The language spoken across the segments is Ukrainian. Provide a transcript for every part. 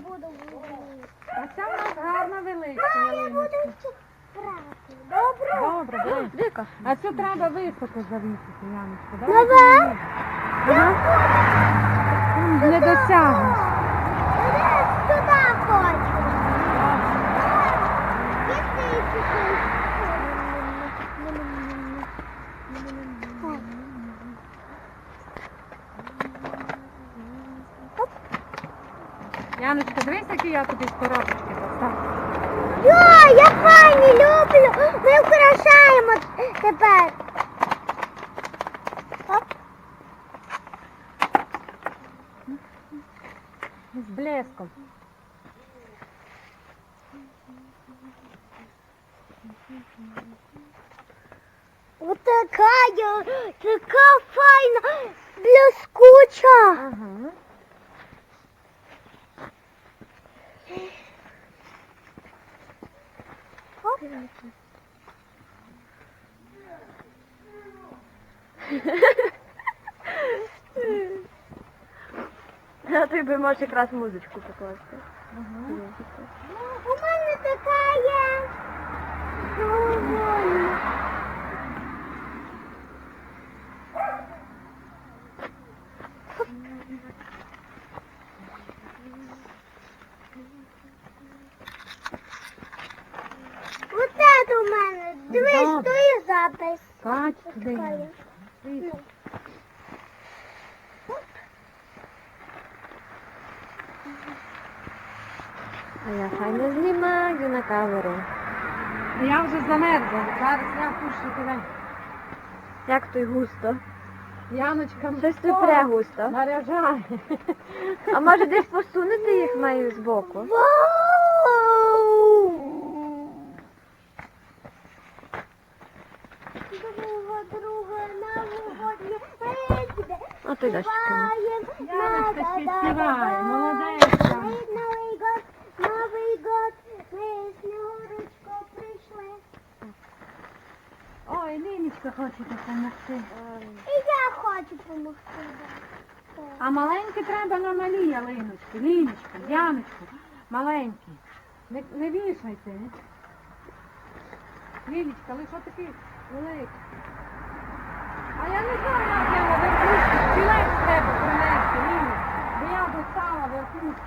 буду. А ця у нас гарна велика А я буду брати. Добре? Добре, добре. Дика. А цю треба високо завісити, Яночка. Давай. Не досягнеш. Я туди хочу. Який Яночка, я тобі коробочки достав. Йо, я файні люблю. Ми вкрашаємо тепер. Оп. З блеском. Вот такая, така файна, блискуча. Ага. А ти би можеш якраз музичку покласти. У мене така є. Довольна. Оце у мене. Дивись, то і запис. Бач, туди. Така Дивись. А я файно знімаю на камеру. Я вже замерзла. Зараз я пущу тебе. Як той густо. Яночка, Щось о, тут пре густо. Наряжає. А може десь посунути їх маю збоку? Вау! Дощ кинув. Яночка співає, молодець. Новий год, Новий год, ми з Снігурочку прийшли. Ой, Лінічка хоче допомогти. І я хочу допомогти. А маленькі треба на малі ялиночки. Лінічка, Яночка, маленькі. Не, не вішайте. Лілічка, лише такі великі. А я не знаю, як я на треба принести, Лілі. Бо я достала верхушку.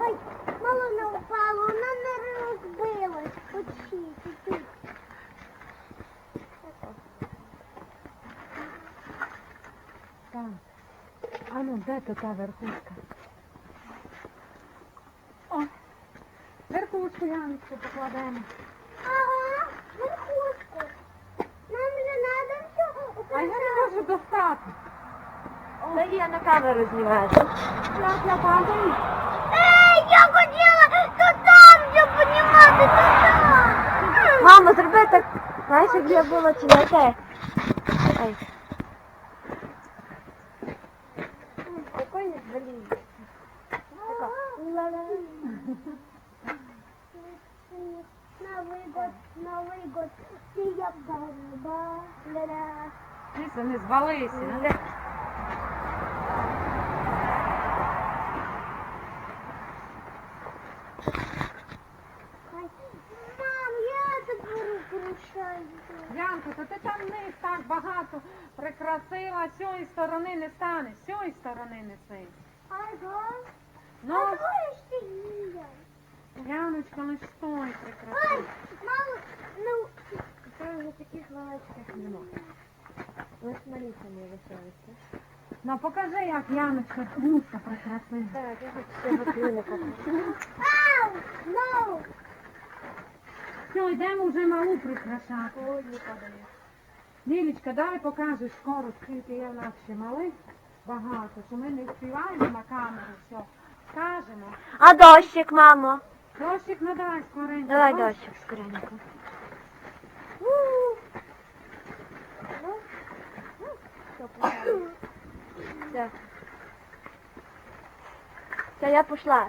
Ой, мало не впало, вона не розбилась. Почти, тут. Так. А ну, де то та верхушка? Верхушку Яночку покладемо. Ага, верхушку. Нам же надо все А я не можу достати. Та я на камеру знімаю. Я падаю. Ей, я хотіла то там вже піднімати, то там. Мамо, зроби так. Знаєш, як я була чи не те? Ай. Год, Новий год, ти я барба. Ліса, не звалися. Мам, я заберу прощаю. Янко, то ти там вниз так багато прикрасила, з цієї сторони не стане, з цієї сторони неси. Ага. Ну, А ж ти їла. Яночка, лиш стой Ай, прикрасила. мама, ну, Це вже таких величких нема. Лиш маліся не лишилися. Ну покажи, як Яночка густа прикрасила. Так, я хочу цього клюника. ау, ну. Все, йдемо вже малу прикрашати. Лілічка, дай покажеш скоро, скільки є в нас ще малих. Багато, що ми не співаємо на камеру, все. Скажемо. А дощик, мамо? Дощик надай скоренько. Давай дощик скоренько. Все. Все, я пішла.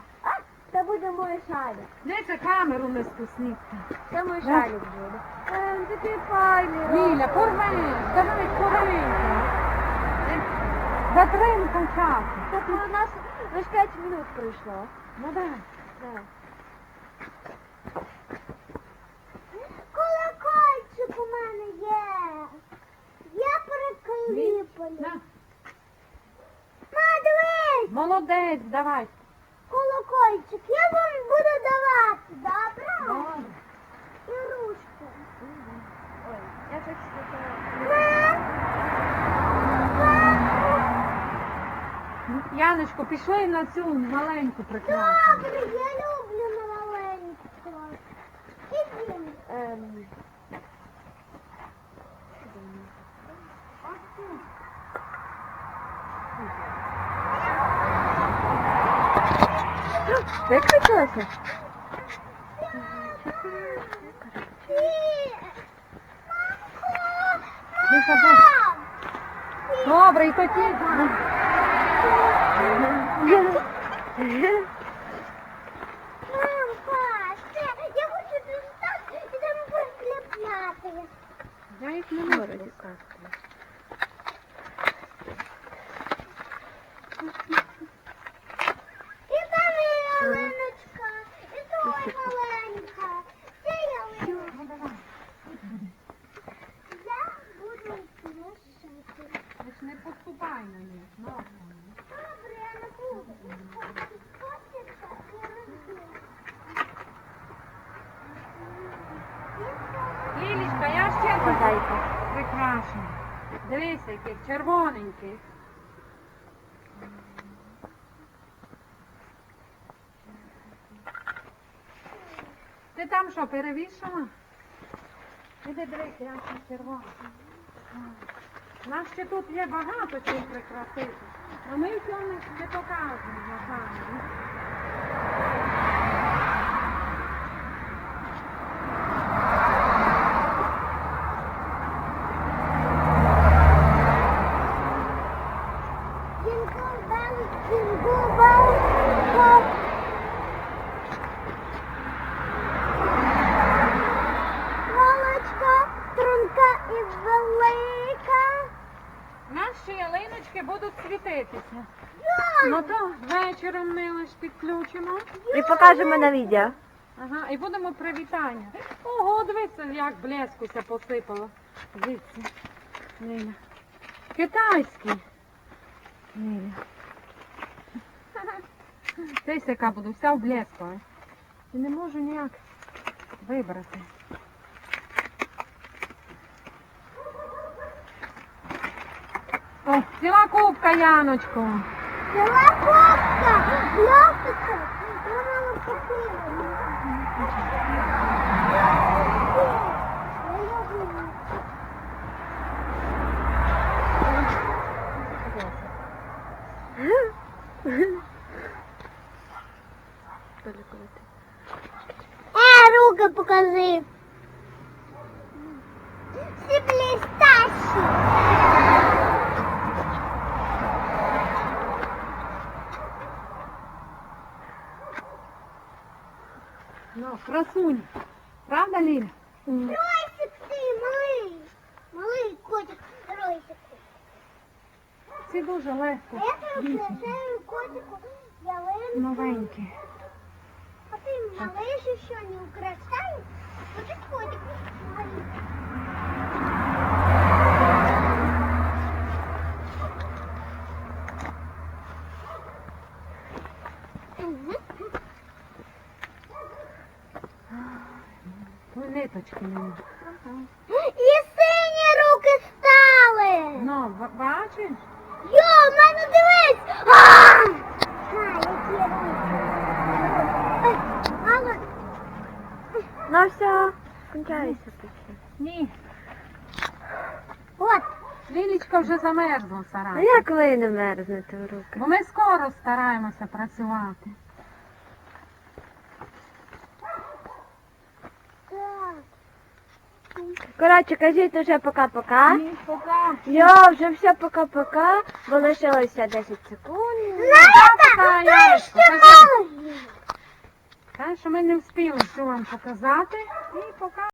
Це буде моя шалік. Дивіться, камеру не спусніть. Це Да. шалік буде. Е, Він такий файний. Ліля, порви, давай, порви. Затримка часу. Так у нас лише 5 минут пройшло. Ну дай. Так. Колокольчик у мене є. Я прикліпаю. На. Ма, дивись, Молодець, давай. колокольчик, я вам буду давати, добре? Добре. І ручку. Ой, я щось таке. Яночко, пішли на цю маленьку прекрасну. Добре, я люблю маленьку. Ідім. Ем, Забудь. Добре, і тоді. Мамка, я хочу достати і там прикріпляти. Я їх не можу. І там і ялиночка, і той маленька. Це ялиночка. Я буду мішати. Ви ж не поступай на них. ножками. Добре, я не буду. Хочеться, я не буду. Лілічка, я ще. Подайте. Прекрасно. Дивися, яких червоненьких. Ти там що, перевішала? Іди дивися, я ще червона. Нас ще тут є багато чим прикрасити. А ми цього не, не показуємо. Jingle bells, jingle bells, go. Голочка, струнка і велика. У нас ще ялиночки будуть Ну то вечором ми лиш підключимо. І покажемо на відео. Ага, і будемо привітання. Ого, дивіться, як блескуся посипало. Звідси. Ниля. Китайський. Ниля. Десь яка буду, вся в блеску. І не можу ніяк вибрати. О, ціла кубка, Яночко. ціла копка, льосика. Вона не покинула. Я люблю. Э, руки покажи. Всі блістащі. Ну, красунь. Правда, Ліля? Ройсик ти, малий. Малий котик, Ройсик. Це дуже легко. Я приглашаю котику ялинку. Новенький. А ты малыш еще не украшаєш? Вот и котик маленький. Ниточки. І сині руки стали. Ну, бачиш? Йо, в мене дивись. А! А, Мама, Ну все, скінчається тут. Ні. от. Лілічка вже замерзла в сараї. як ви не мерзнете в руки? Бо ми скоро стараємося працювати. Так. Коротше, кажіть уже пока-пока. Ні, пока. Йо, вже все пока-пока, бо лишилося 10 секунд. Знаєте, Пока, я. Так що ми не встигли все вам показати. І поки